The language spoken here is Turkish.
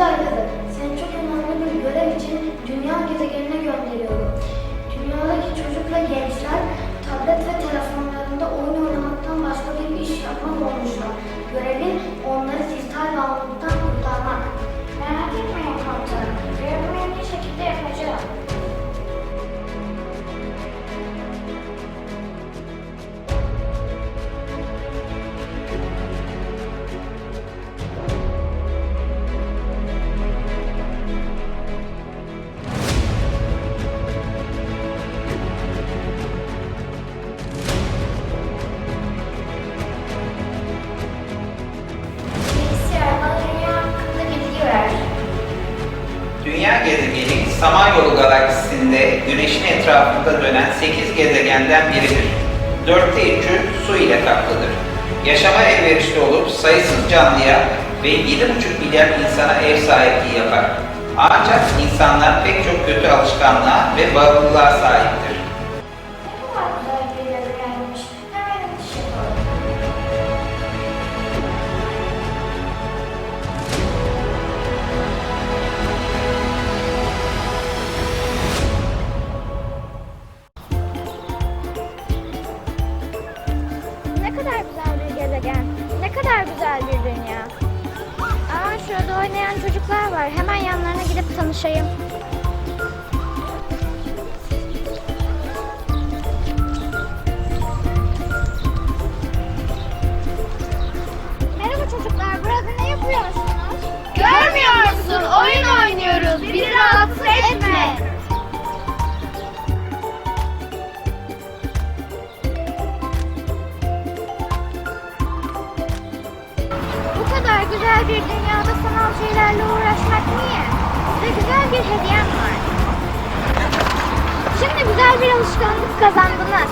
Aydalı, Dünya gezegeni Samanyolu galaksisinde Güneş'in etrafında dönen 8 gezegenden biridir. Dörtte üçü su ile kaplıdır. Yaşama elverişli olup sayısız canlıya ve 7,5 milyar insana ev sahipliği yapar. Ancak insanlar pek çok kötü alışkanlığa ve bağımlılığa sahiptir. Kadar güzel bir gezegen. Ne kadar güzel bir dünya. Aa şurada oynayan çocuklar var. Hemen yanlarına gidip tanışayım. Merhaba çocuklar. Burada ne yapıyorsunuz? Görmüyor musun? Oyun oynuyoruz. Bizi rahatsız kadar güzel bir dünyada sanal şeylerle uğraşmak niye? Size güzel bir hediyem var. Şimdi güzel bir alışkanlık kazandınız.